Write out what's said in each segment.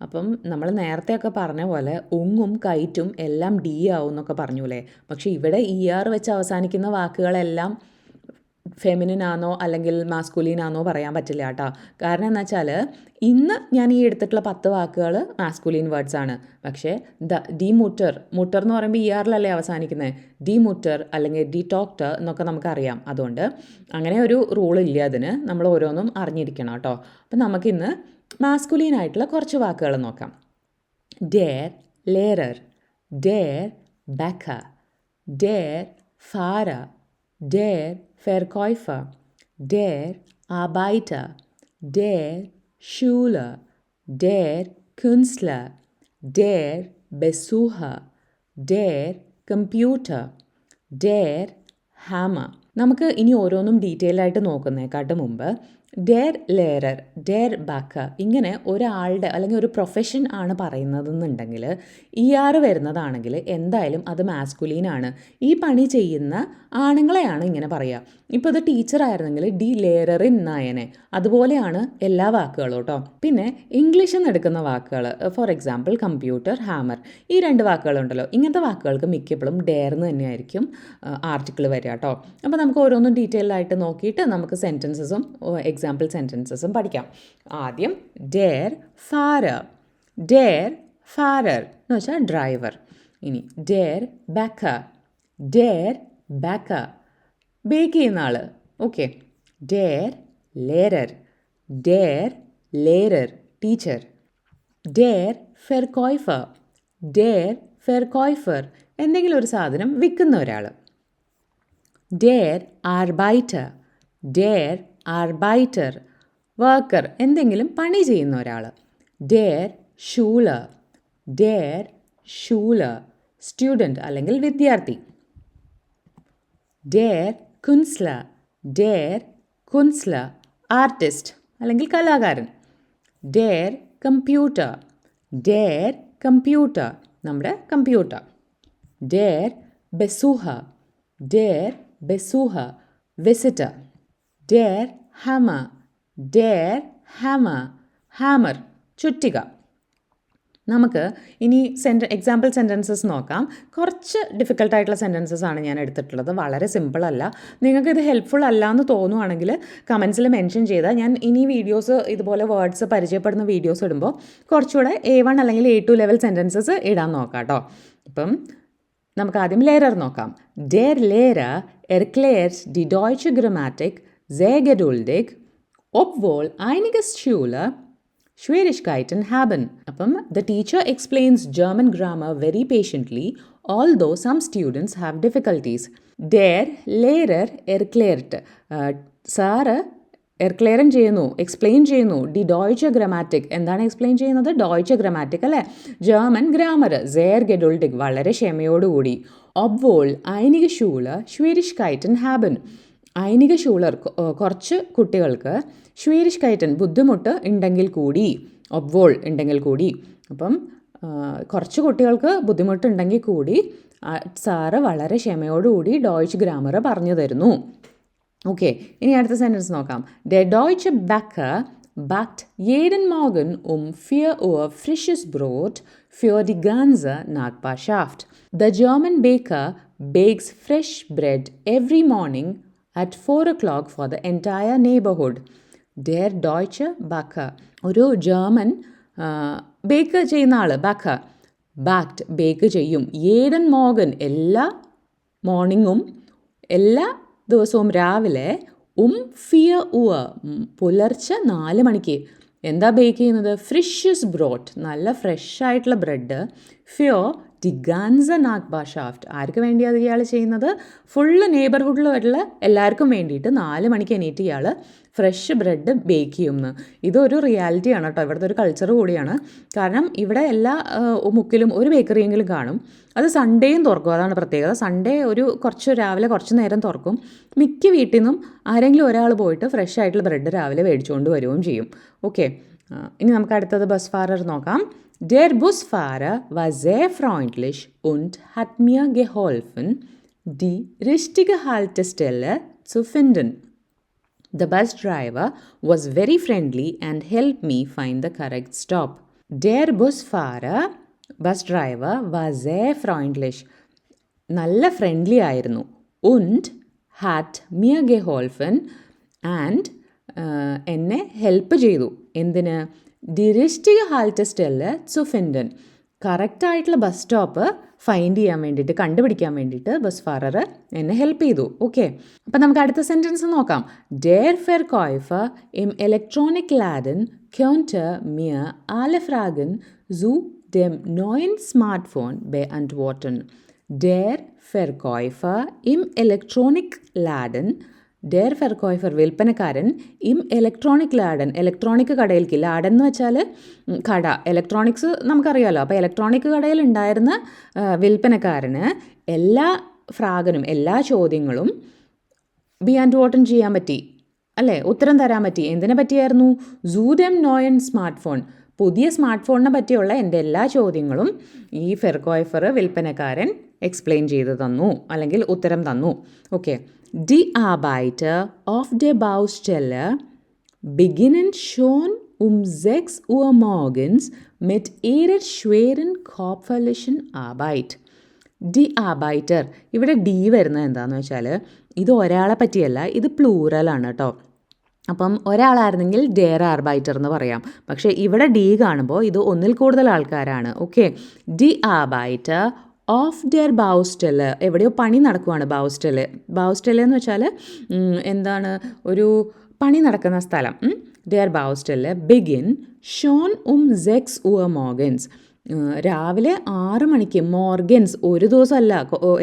അപ്പം നമ്മൾ നേരത്തെയൊക്കെ പറഞ്ഞ പോലെ ഉങ്ങും കയറ്റും എല്ലാം ഡി ആവും എന്നൊക്കെ പറഞ്ഞൂലേ? പക്ഷെ ഇവിടെ ഇ ആർ വെച്ച് അവസാനിക്കുന്ന വാക്കുകളെല്ലാം ഫെമിനിൻ ആണോ അല്ലെങ്കിൽ മാസ്കുലീൻ ആണോ പറയാൻ പറ്റില്ല കേട്ടോ. കാരണം എന്ന് വെച്ചാൽ ഇന്ന് ഞാൻ ഈ എടുത്തിട്ടുള്ള പത്ത് വാക്കുകൾ മാസ്കുലീൻ വേർഡ്സ് ആണ്. പക്ഷേ ദ ഡി മുട്ടർ മുട്ടർ എന്ന് പറയുമ്പോൾ ഇ ആറിലല്ലേ അവസാനിക്കുന്നത്? ഡി മുട്ടർ അല്ലെങ്കിൽ ഡി ടോക്ടർ എന്നൊക്കെ നമുക്കറിയാം. അതുകൊണ്ട് അങ്ങനെ ഒരു റൂൾ ഇല്ല അതിന് നമ്മൾ ഓരോന്നും അറിഞ്ഞിരിക്കണം കേട്ടോ. അപ്പം നമുക്കിന്ന് മാസ്കുലീൻ ആയിട്ടുള്ള കുറച്ച് വാക്കുകൾ നോക്കാം. ഡേർ ലേറർ ഡേർ ബക്ക ഡേർ ഫാര ഡേർ ഫെർകോയ്ഫ ഡേർ ആബൈറ്റ ഡേർ ഷൂല ഡേർ ക്യുൻസ്ല ഡേർ ബെസൂഹ ഡേർ കമ്പ്യൂട്ടർ ഡേർ ഹാമ നമുക്ക് ഇനി ഓരോന്നും ഡീറ്റെയിൽ ആയിട്ട് നോക്കുന്നേക്കാട്ട് മുമ്പ് ഡെയർ ലേറർ ഡെയർ ബാക്ക ഇങ്ങനെ ഒരാളുടെ അല്ലെങ്കിൽ ഒരു പ്രൊഫഷൻ ആണ് പറയുന്നതെന്നുണ്ടെങ്കിൽ ഇ ആർ വരുന്നതാണെങ്കിൽ എന്തായാലും അത് മാസ്കുലീൻ ആണ്. ഈ പണി ചെയ്യുന്ന ആണുങ്ങളെയാണ് ഇങ്ങനെ പറയുക. ഇപ്പോൾ ഇത് ടീച്ചർ ആയിരുന്നെങ്കിൽ ഡി ലേററിൻ നായനെ. അതുപോലെയാണ് എല്ലാ വാക്കുകളും കേട്ടോ. പിന്നെ ഇംഗ്ലീഷിൽ നിന്ന് എടുക്കുന്ന വാക്കുകൾ ഫോർ എക്സാമ്പിൾ കമ്പ്യൂട്ടർ ഹാമർ ഈ രണ്ട് വാക്കുകളുണ്ടല്ലോ ഇങ്ങനത്തെ വാക്കുകൾക്ക് മിക്കപ്പോഴും ഡെയർന്ന് തന്നെയായിരിക്കും ആർട്ടിക്കിൾ വരിക കേട്ടോ. അപ്പോൾ നമുക്ക് ഓരോന്നും ഡീറ്റെയിൽ ആയിട്ട് നോക്കിയിട്ട് നമുക്ക് സെന്റൻസസും എക്സാമ്പിൾ സെന്റൻസസും പഠിക്കാം. ആദ്യം ഡെയർ ഫാരർ ഡെയർ ഫാരർ എന്ന് വെച്ചാൽ ഡ്രൈവർ ഇനി ഡെയർ ബാക്ക ഡെയർ ബാക്ക ബേക്ക് ചെയ്യുന്ന ആൾ ഓക്കെ ഡെയർ ലേരർ ഡെയർ ലേരർ ടീച്ചർ ഡെയർ ഫെർകോയ്ഫർ ഡെയർ ഫെർകോയ്ഫർ എന്തെങ്കിലും ഒരു സാധനം വിൽക്കുന്ന ഒരാൾ ഡെയർ ആർബൈറ്റർ ഡെയർ ആർബൈറ്റർ വർക്കർ എന്തെങ്കിലും പണി ചെയ്യുന്ന ഒരാൾ ഡെയർ ഷൂളർ ഡെയർ ഷൂളർ സ്റ്റുഡന്റ് അല്ലെങ്കിൽ വിദ്യാർത്ഥി. ഡെയർ കുൻസ്ല ഡെയർ കുൻസ്ല ആർട്ടിസ്റ്റ് അല്ലെങ്കിൽ കലാകാരൻ. ഡെയർ കമ്പ്യൂട്ടർ ഡെയർ കമ്പ്യൂട്ടർ നമ്മുടെ കമ്പ്യൂട്ടർ ഡെയർ ബെസൂഹ ഡെയർ ബെസൂഹ വിസിറ്റർ ഡെയർ ഹമ der hammer ഹാമർ ചുറ്റിക. നമുക്ക് ഇനി സെന്റ എക്സാമ്പിൾ സെന്റൻസസ് നോക്കാം. കുറച്ച് ഡിഫിക്കൽട്ടായിട്ടുള്ള സെന്റൻസസ് ആണ് ഞാൻ എടുത്തിട്ടുള്ളത്. വളരെ സിമ്പിളല്ല നിങ്ങൾക്ക് ഇത് ഹെൽപ്ഫുൾ അല്ല എന്ന് തോന്നുവാണെങ്കിൽ കമൻസിൽ മെൻഷൻ ചെയ്താൽ ഞാൻ ഇനി വീഡിയോസ് ഇതുപോലെ വേർഡ്സ് പരിചയപ്പെടുന്ന വീഡിയോസ് ഇടുമ്പോൾ കുറച്ചുകൂടെ എ വൺ അല്ലെങ്കിൽ എ ടു ലെവൽ സെന്റൻസസ് ഇടാൻ നോക്കാം കേട്ടോ. ഇപ്പം നമുക്ക് ആദ്യം ലേറർ നോക്കാം. ഡെർ ലേര എർക്ലെയർസ് ഡി ഡോയ്ച്ച് ഗ്രമാറ്റിക് sehr geduldig, obwohl einige Schüler Schwierigkeiten haben. the teacher explains German grammar very patiently, although some students have difficulties. Der Lehrer erklärt. Sir എർക്ലെയറൻ ചെയ്യുന്നു എക്സ്പ്ലെയിൻ ചെയ്യുന്നു ഡി ഡോയ്ച്ച ഗ്രമാറ്റിക് എന്താണ് എക്സ്പ്ലെയിൻ ചെയ്യുന്നത് ഡോയ്ച്ച ഗ്രമാറ്റിക് അല്ലേ ജർമ്മൻ ഗ്രാമർ സേർ ഗെഡുൾഡിക് വളരെ ക്ഷമയോടുകൂടി ഒബ്വോൾ ഐനിക ഷൂൾ ഷ്വീരിഷ്കൈറ്റൻ ഹാബൻ ഐനിക ഷൂളർ കുറച്ച് കുട്ടികൾക്ക് ഷ്വീരിഷ് കയറ്റൻ ബുദ്ധിമുട്ട് ഉണ്ടെങ്കിൽ കൂടി ഒബ്വോൾ ഉണ്ടെങ്കിൽ കൂടി അപ്പം കുറച്ച് കുട്ടികൾക്ക് ബുദ്ധിമുട്ടുണ്ടെങ്കിൽ കൂടി സാറ് വളരെ ക്ഷമയോടുകൂടി ഡോയ്ച്ച് ഗ്രാമർ പറഞ്ഞു തരുന്നു ഓക്കെ ഇനി അടുത്ത സെന്റൻസ് നോക്കാം ഡെ ഡോയ്ച്ച് ബക്ക ബാക്ട് jeden Morgen um 4 Uhr frisches Brot für die ganze Nachbarschaft. The German baker bakes fresh bread every morning at 4 o'clock for the entire neighborhood. Der Deutsche Bäcker. ഒരു ജർമ്മൻ ബേക്ക് ചെയ്യുന്ന ആൾ ബക്ക ബാക്ട് ബേക്ക് ചെയ്യും ഏഡൻ മോഗൻ എല്ലാ മോർണിംഗും എല്ലാ ദിവസവും രാവിലെ ഉം ഫിയ ഉവ പുലർച്ചെ നാല് മണിക്ക് എന്താ ബേക്ക് ചെയ്യുന്നത് ഫ്രിഷസ് ബ്രോട്ട് നല്ല ഫ്രഷ് ആയിട്ടുള്ള ബ്രെഡ് ഫ്യോ ദി ഗാൻസ നാഗ്ബ ഷാഫ്റ്റ് ആർക്ക് വേണ്ടിയാണ് ഇയാൾ ചെയ്യുന്നത്? ഫുള്ള് നെയ്ബർഹുഡിലുള്ള എല്ലാവർക്കും വേണ്ടിയിട്ട് നാല് മണിക്ക് എണീറ്റ് ഇയാൾ ഫ്രഷ് ബ്രെഡ് ബേക്ക് ചെയ്യുമെന്ന് ഇതൊരു റിയാലിറ്റിയാണ് കേട്ടോ ഇവിടുത്തെ ഒരു കൾച്ചർ കൂടിയാണ്. കാരണം ഇവിടെ എല്ലാ മുക്കിലും ഒരു ബേക്കറിയെങ്കിലും കാണും. അത് സൺഡേയും തുറക്കും. അതാണ് പ്രത്യേകത. സൺഡേ ഒരു കുറച്ച് രാവിലെ കുറച്ച് നേരം തുറക്കും. മിക്ക വീട്ടിൽ നിന്നും ആരെങ്കിലും ഒരാൾ പോയിട്ട് ഫ്രഷ് ആയിട്ടുള്ള ബ്രെഡ് രാവിലെ മേടിച്ചുകൊണ്ട് വരികയും ചെയ്യും. ഓക്കെ ഇനി നമുക്ക് അടുത്തത് ബസ് ഫാറർ നോക്കാം Busfahrer war sehr freundlich und hat mir geholfen, die richtige Haltestelle zu finden. The bus driver was very friendly and helped me find the correct stop. Der Busfahrer, bus driver, war sehr freundlich. നല്ല friendly ആയിരുന്നു und hat mir geholfen uh, എന്നെ help ചെയ്തു എന്തിന്? ദി ഹാൽറ്റസ്റ്റല്ല finden കറക്റ്റായിട്ടുള്ള bus stop find ചെയ്യാൻ വേണ്ടിയിട്ട് കണ്ടുപിടിക്കാൻ വേണ്ടിയിട്ട് ബസ് ഫാറർ എന്നെ ഹെൽപ്പ് ചെയ്തു. ഓക്കെ. അപ്പം നമുക്ക് അടുത്ത സെന്റൻസ് നോക്കാം. ഡെയർ ഫെർ കോയ്ഫ ഇം ഇലക്ട്രോണിക് ലാഡൻ ക്യോന്റ് മിയ ആലഫ്രാഗൻ സൂ ഡെം നോയൻ സ്മാർട്ട് ഫോൺ ബെ dem neuen Smartphone beantworten. Der Verkäufer ഇലക്ട്രോണിക് Elektronikladen ഡെയർ ഫെർക്കോയ്ഫർ വിൽപ്പനക്കാരൻ ഇം ഇലക്ട്രോണിക് ലാഡൻ ഇലക്ട്രോണിക് കടയിലേക്ക് ലാഡൻ എന്ന് വെച്ചാൽ കട ഇലക്ട്രോണിക്സ് നമുക്കറിയാമല്ലോ അപ്പോൾ ഇലക്ട്രോണിക് കടയിൽ ഉണ്ടായിരുന്ന വിൽപ്പനക്കാരന് എല്ലാ ഫ്രാഗനും എല്ലാ ചോദ്യങ്ങളും ബി ആൻഡ് വോട്ടൺ ചെയ്യാൻ പറ്റി. അല്ലേ? ഉത്തരം തരാൻ പറ്റി. എന്തിനെ പറ്റിയായിരുന്നു? സൂഡം നോയൻ സ്മാർട്ട് ഫോൺ പുതിയ സ്മാർട്ട് ഫോണിനെ പറ്റിയുള്ള എന്റെ എല്ലാ ചോദ്യങ്ങളും ഈ ഫെർക്കോയ്ഫർ വിൽപ്പനക്കാരൻ എക്സ്പ്ലെയിൻ ചെയ്ത് തന്നു. അല്ലെങ്കിൽ ഉത്തരം തന്നു. ഓക്കെ ഡി Arbeiter ഓഫ് ഡെ Baustelle beginnen schon um 6 Uhr morgens mit ihrer schweren körperlichen Arbeit. ഡി Arbeiter, ഇവിടെ ഡി വരുന്നത് എന്താണെന്ന് വെച്ചാൽ ഇത് ഒരാളെ പറ്റിയല്ല ഇത് പ്ലൂറലാണ് കേട്ടോ അപ്പം ഒരാളായിരുന്നെങ്കിൽ ഡെയർ ആർബൈറ്റർ എന്ന് പറയാം. പക്ഷേ ഇവിടെ ഡി കാണുമ്പോൾ ഇത് ഒന്നിൽ കൂടുതൽ ആൾക്കാരാണ് ഓക്കെ ഡി ആബൈറ്റർ ഓഫ് ഡിയർ ബൗസ്റ്റൽ എവിടെയോ പണി നടക്കുവാണ് ബൗസ്റ്റൽ ബൗസ്റ്റൽ എന്ന് വെച്ചാൽ എന്താണ് ഒരു പണി നടക്കുന്ന സ്ഥലം. ഡിയർ ബൗസ്റ്റൽ ബിഗിൻ ഷോൺ ഉം സെക്സ് ഉവ മോർഗൻസ് രാവിലെ ആറ് മണിക്ക് മോർഗൻസ് ഒരു ദിവസമല്ല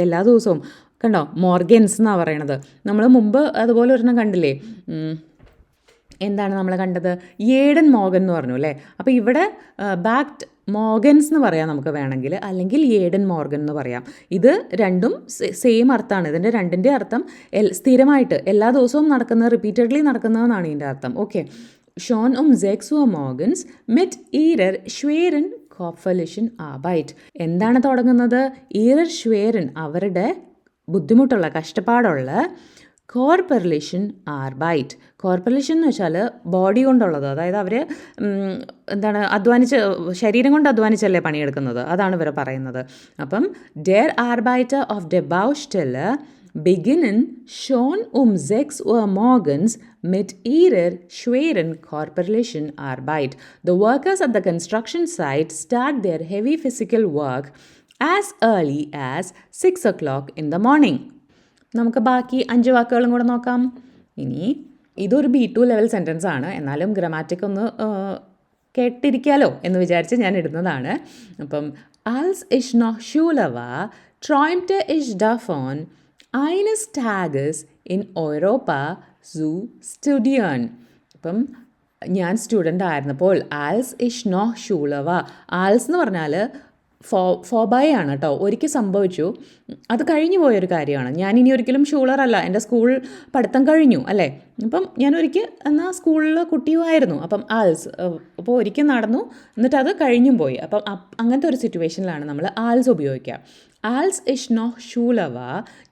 എല്ലാ ദിവസവും. കണ്ടോ? മോർഗൻസ് എന്നാണ് പറയണത്. നമ്മൾ മുമ്പ് അതുപോലെ ഒരെണ്ണം കണ്ടില്ലേ? എന്താണ് നമ്മൾ കണ്ടത്? ഏഡൻ മോഗൻ എന്ന് പറഞ്ഞു അല്ലേ? അപ്പോൾ ഇവിടെ ബാക്ട് മോഗൻസ് എന്ന് പറയാം നമുക്ക് വേണമെങ്കിൽ. അല്ലെങ്കിൽ ഏഡൻ മോർഗൻ എന്ന് പറയാം. ഇത് രണ്ടും സെയിം അർത്ഥമാണ് ഇതിന്റെ രണ്ടിന്റെ അർത്ഥം സ്ഥിരമായിട്ട് എല്ലാ ദിവസവും നടക്കുന്ന റിപ്പീറ്റഡ്ലി നടക്കുന്നതെന്നാണ് ഇതിന്റെ അർത്ഥം. ഓക്കെ ഷോൺ ഉം സെക്സ് ഉം മോഗൻസ് മെറ്റ് ഈരർ ഷ്വേരൻ കോഫലിഷൻ ആബൈറ്റ്. എന്താണ് തുടങ്ങുന്നത്? ഈരർ ഷ്വേരൻ അവരുടെ ബുദ്ധിമുട്ടുള്ള കഷ്ടപ്പാടുള്ള കോർപ്പറേഷൻ ആർബൈറ്റ് കോർപ്പറേഷൻ എന്ന് വെച്ചാൽ ബോഡി കൊണ്ടുള്ളത് അതായത് അവർ എന്താണ് അധ്വാനിച്ച് ശരീരം കൊണ്ട് അധ്വാനിച്ചല്ലേ പണിയെടുക്കുന്നത് അതാണ് ഇവർ പറയുന്നത് അപ്പം ഡെയർ ആർബൈറ്റർ ഓഫ് ഡെ ബൗസ്റ്റെൽ beginnen schon um 6 Uhr morgens mit ihrer schweren körperlichen Arbeit. The workers at the construction site start their heavy physical work as early as 6 o'clock in the morning. നമുക്ക് ബാക്കി അഞ്ച് വാക്കുകളും കൂടെ നോക്കാം. ഇനി ഇതൊരു ബി ടു ലെവൽ സെന്റൻസ് ആണ്. എന്നാലും ഗ്രമാറ്റിക് ഒന്ന് കേട്ടിരിക്കാലോ എന്ന് വിചാരിച്ച് ഞാൻ ഇടുന്നതാണ്. അപ്പം ആൽസ് ഇഷ് നോ ഷൂലവ ട്രോയിംറ്റ് ഇഷ് ഡഫോൺ ഐനസ് ടാഗസ് ഇൻ ഒറോപ്പ സൂ സ്റ്റുഡിയോൺ അപ്പം ഞാൻ സ്റ്റുഡന്റ് ആയിരുന്നപ്പോൾ ആൽസ് ഇഷ് നോ ഷൂളവ ആൽസ് എന്ന് പറഞ്ഞാൽ ഫോ ഫോബായാണ് കേട്ടോ ഒരിക്കൽ സംഭവിച്ചു. അത് കഴിഞ്ഞു പോയൊരു കാര്യമാണ്. ഞാൻ ഇനി ഒരിക്കലും ഷൂളറല്ല. എന്റെ സ്കൂൾ പഠിത്തം കഴിഞ്ഞു അല്ലേ? അപ്പം ഞാൻ ഒരിക്കൽ എന്നാൽ സ്കൂളിൽ കുട്ടിയുമായിരുന്നു. അപ്പം ആൽസ് അപ്പോൾ ഒരിക്കൽ നടന്നു. എന്നിട്ട് അത് കഴിഞ്ഞും പോയി. അപ്പം അങ്ങനത്തെ ഒരു സിറ്റുവേഷനിലാണ് നമ്മൾ ആൽസ് ഉപയോഗിക്കുക. ആൽസ് ഇഷ് നോ ഷൂലവ.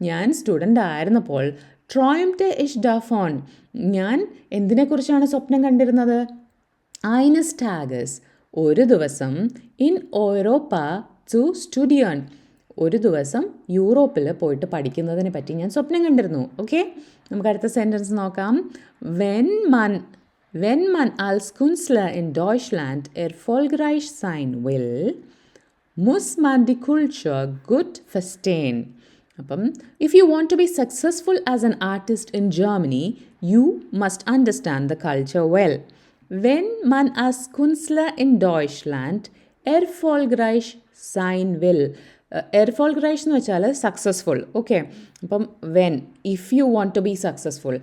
ഞാൻ സ്റ്റുഡന്റ് ആയിരുന്നപ്പോൾ ട്രോയിംറ്റെ ഇഷ് ഡഫോൺ ഞാൻ എന്തിനെക്കുറിച്ചാണ് സ്വപ്നം കണ്ടിരുന്നത്? ഐനസ് ടാഗസ്. ഒരു ദിവസം ഇൻ ഓരോപ്പ ടു സ്റ്റുഡിയോൺ ഒരു ദിവസം യൂറോപ്പിൽ പോയിട്ട് പഠിക്കുന്നതിനെ പറ്റി ഞാൻ സ്വപ്നം കണ്ടിരുന്നു. ഓക്കെ നമുക്ക് അടുത്ത സെന്റൻസ് നോക്കാം. വെൻ മൻ വെൻ മൻ ആൽസ് കുൻസ്ല ഇൻ ലാൻഡ് എർ ഫോൾഗ്രൈഷ് സൈൻ വിൽ മുസ് man die Kultur gut verstehen. അപ്പം if you want to be successful as an artist in Germany you must understand the culture well when man als Künstler in Deutschland erfolgreich sein will. എർഫോൾഗ്രൈഷ് എന്ന് വെച്ചാൽ successful okay അപ്പം when if you want to be successful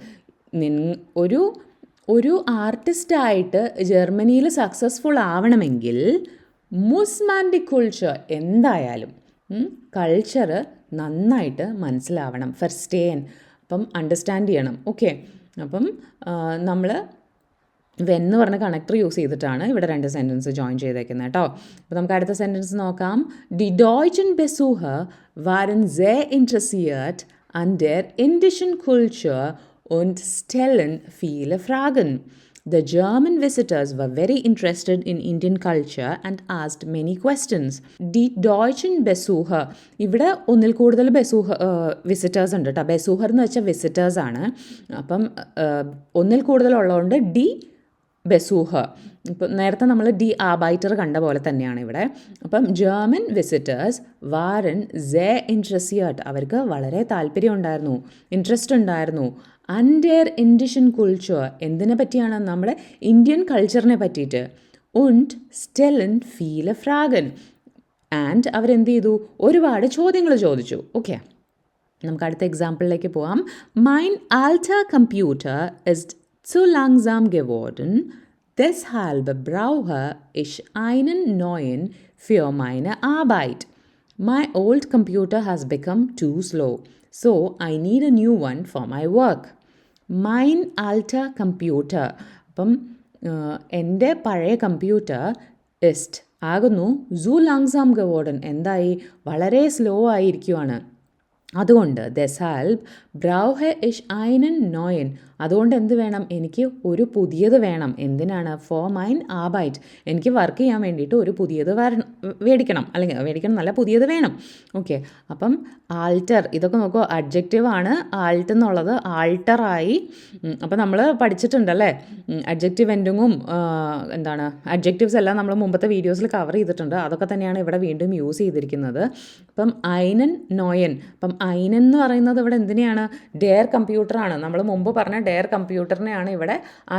നിൻ ഒരു ഒരു ആർട്ടിസ്റ്റായിട്ട് ജർമ്മനിയിൽ successful ആവണമെങ്കിൽ മുസ്മാൻഡി കുൾച്ചർ എന്തായാലും കൾച്ചർ നന്നായിട്ട് മനസ്സിലാവണം. ഫസ്റ്റ് ഫസ്റ്റേൻ അപ്പം അണ്ടർസ്റ്റാൻഡ് ചെയ്യണം. ഓക്കെ അപ്പം നമ്മൾ വെന്ന് പറഞ്ഞ കണക്ടർ യൂസ് ചെയ്തിട്ടാണ് ഇവിടെ രണ്ട് സെന്റൻസ് ജോയിൻ ചെയ്തേക്കുന്നത് കേട്ടോ അപ്പോൾ നമുക്ക് അടുത്ത സെന്റൻസ് നോക്കാം ഡി ഡോയ്ജൻ ബെസൂഹ വാരൻ സെ ഇൻട്രസിയേർട്ട് അൻഡർ ഇൻഡിഷൻ കുൾച്ചർ Kultur und stellen viele Fragen. The German visitors were very interested in Indian culture and asked many questions. Die Deutschen Besucher ഇവിടെ ഒന്നിൽ കൂടുതൽ ബെസൂഹ വിസിറ്റേഴ്സ് ഉണ്ട് കേട്ടോ ബെസൂഹർ എന്ന് വെച്ചാൽ വിസിറ്റേഴ്സ് ആണ് അപ്പം ഒന്നിൽ കൂടുതൽ ഉള്ളതുകൊണ്ട് ഡി ബെസൂഹ. ഇപ്പം നേരത്തെ നമ്മൾ ഡി ആബൈറ്റർ കണ്ട പോലെ തന്നെയാണ് ഇവിടെ. അപ്പം ജർമ്മൻ വിസിറ്റേഴ്സ് വാരൻ സേ ഇൻട്രസിയേർട്ട് അവർക്ക് വളരെ താല്പര്യം ഉണ്ടായിരുന്നു ഇൻട്രസ്റ്റ് ഉണ്ടായിരുന്നു. അൻഡേർ ഇൻഡിഷൻ കുൾച്ചർ എന്തിനെ പറ്റിയാണ്? നമ്മുടെ ഇന്ത്യൻ കൾച്ചറിനെ പറ്റിയിട്ട്. Und സ്റ്റെലൻ ഫീല ഫ്രാഗൻ ആൻഡ് അവരെന്ത് ചെയ്തു? ഒരുപാട് ചോദ്യങ്ങൾ ചോദിച്ചു. ഓക്കെ നമുക്ക് അടുത്ത എക്സാമ്പിളിലേക്ക് പോവാം. മൈൻ ആൽറ്റ കമ്പ്യൂട്ടർ ഇസ് zu langsam geworden, deshalb brauche ich einen neuen für meine Arbeit. My old computer has become too slow, so I need a new one for my work. Mine alter computer അപ്പം ആഹ്, എൻ്റെ പഴയ കമ്പ്യൂട്ടർ ഇസ്റ്റ് ആകുന്നു സൂ ലാങ്സാം ഗവോർഡൻ എന്തായി വളരെ slow ആയിരിക്കുവാണ് അതുകൊണ്ട് ദെസാൽബ് ബ്രൗഹ ഇഷ് ഐനൻ നോയൻ അതുകൊണ്ട് എന്ത് വേണം? എനിക്ക് ഒരു പുതിയത് വേണം. എന്തിനാണ്? ഫോർ മൈൻ ആബൈറ്റ് എനിക്ക് വർക്ക് ചെയ്യാൻ വേണ്ടിയിട്ട് ഒരു പുതിയത് വരണം. മേടിക്കണം അല്ലെങ്കിൽ മേടിക്കണം നല്ല പുതിയത് വേണം. ഓക്കെ അപ്പം ആൾട്ടർ ഇതൊക്കെ നോക്കുക അഡ്ജക്റ്റീവ് ആണ്. ആൾട്ട് എന്നുള്ളത് ആൾട്ടറായി അപ്പം നമ്മൾ പഠിച്ചിട്ടുണ്ടല്ലേ? അഡ്ജക്റ്റീവ് എൻഡിങ്ങും എന്താണ്? അഡ്ജക്റ്റീവ്സ് എല്ലാം നമ്മൾ മുമ്പത്തെ വീഡിയോസിൽ കവർ ചെയ്തിട്ടുണ്ട്. അതൊക്കെ തന്നെയാണ് ഇവിടെ വീണ്ടും യൂസ് ചെയ്തിരിക്കുന്നത്. അപ്പം ഐനൻ നോയൻ. അപ്പം ഐനൻ എന്ന് പറയുന്നത് ഇവിടെ എന്തിനെയാണ്? ഡെയർ കമ്പ്യൂട്ടറാണ് നമ്മൾ മുമ്പ് പറഞ്ഞ ഡെയർ കമ്പ്യൂട്ടറിനെയാണ് ഇവിടെ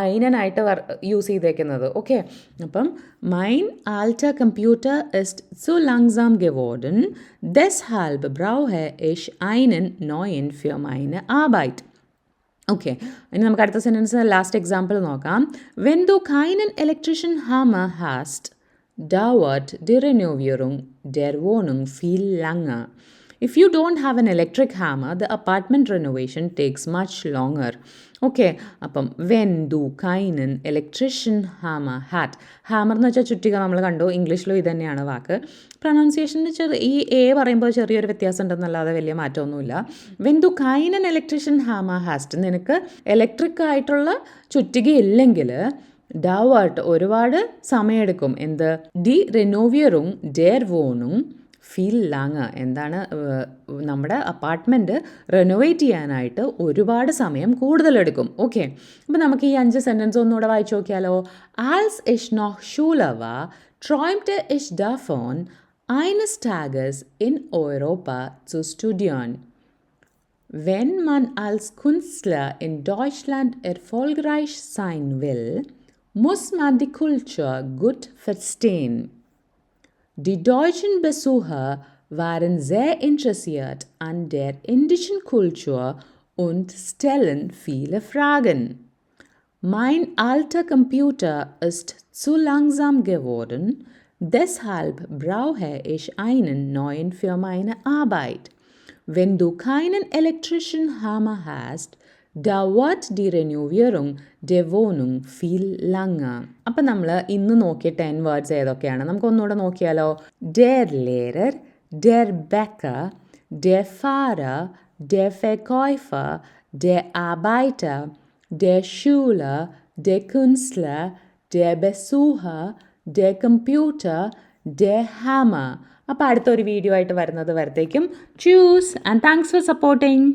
ഐനനായിട്ട് വർ യൂസ് ചെയ്തേക്കുന്നത്. ഓക്കെ അപ്പം മൈൻ ആൽറ്റ കമ്പ്യൂട്ടർ ഇസ്റ്റ് സു ലാങ്സാം ഗെവോർഡൻ ദസ് ഹാൽബ് ബ്രൗ ഹെ ഇഷ് ഐനൻ നോയൻ ഫിർ മൈന് ആബൈറ്റ് ഓക്കെ ഇനി നമുക്ക് അടുത്ത സെന്റൻസ് ലാസ്റ്റ് എക്സാമ്പിൾ നോക്കാം. വെൻ ദു കൈനൻ ഇലക്ട്രീഷ്യൻ ഹാമ ഹാസ്റ്റ് dauert die ഡെർവോണും ഫീൽ ലങ്ങ. If you don't have an electric hammer, the apartment renovation takes much longer. Okay അപ്പം വെന്തു കൈനൻ ഇലക്ട്രീഷ്യൻ ഹാമർ ഹാറ്റ് ഹാമർ എന്ന് വെച്ചാൽ ചുറ്റിക നമ്മൾ കണ്ടു ഇംഗ്ലീഷിലും ഇത് തന്നെയാണ് വാക്ക്. പ്രൊനൗൺസിയേഷന് ചെറിയ ഈ എ പറയുമ്പോൾ ചെറിയൊരു വ്യത്യാസം ഉണ്ടെന്നല്ലാതെ വലിയ മാറ്റമൊന്നുമില്ല. വെന്തു കൈനൻ ഇലക്ട്രീഷ്യൻ ഹാമർ ഹാസ്റ്റ് നിനക്ക് ഇലക്ട്രിക് ആയിട്ടുള്ള ചുറ്റിക ഇല്ലെങ്കിൽ ഡാവാട്ട് ഒരുപാട് സമയമെടുക്കും. എന്ത്? ഡി റെനോവിയറും ഡെയർ വോണും ഫീൽ ലാങ് എന്താണ് ഏഹ്, നമ്മുടെ അപ്പാർട്ട്മെൻറ്റ് റെനോവേറ്റ് ചെയ്യാനായിട്ട് ഒരുപാട് സമയം കൂടുതലെടുക്കും ഓക്കെ അപ്പം നമുക്ക് ഈ അഞ്ച് സെൻറ്റൻസ് ഒന്നുകൂടെ വായിച്ചു നോക്കിയാലോ ആൽസ് ഇഷ് നോ ഷൂലവ ട്രോയിംറ്റ് ഇഷ് ഡഫോൺ eines Tages in Europa zu studieren. Wenn man als Künstler in Deutschland erfolgreich sein will, muss man die Kultur gut verstehen. Die deutschen Besucher waren sehr interessiert an der indischen Kultur und stellen viele Fragen. Mein alter Computer ist zu langsam geworden, deshalb brauche ich einen neuen für meine Arbeit. Wenn du keinen elektrischen Hammer hast, dauert ഡി റെന്യൂവിയറും ഡെവോനും ഫീൽ viel അപ്പം നമ്മൾ ഇന്ന് നോക്കിയ ten words ഏതൊക്കെയാണ്? നമുക്ക് ഒന്നുകൂടെ നോക്കിയാലോ. ഡെർ ലേറർ ഡെർ ബെക്ക ഡെ ഫാറർ ഡെ ഫെക്കോയ്ഫ ഡെ ആബൈറ്റ ഡെ ഷൂല ഡെ കുൻസ്ല ഡെ ബെസൂഹ ഡെ കമ്പ്യൂട്ടർ ഡെ ഹാമ അപ്പോൾ അടുത്തൊരു വീഡിയോ ആയിട്ട് വരുന്നത് വരത്തേക്കും. ചൂസ് ആൻഡ് താങ്ക്സ് ഫോർ സപ്പോർട്ടിങ്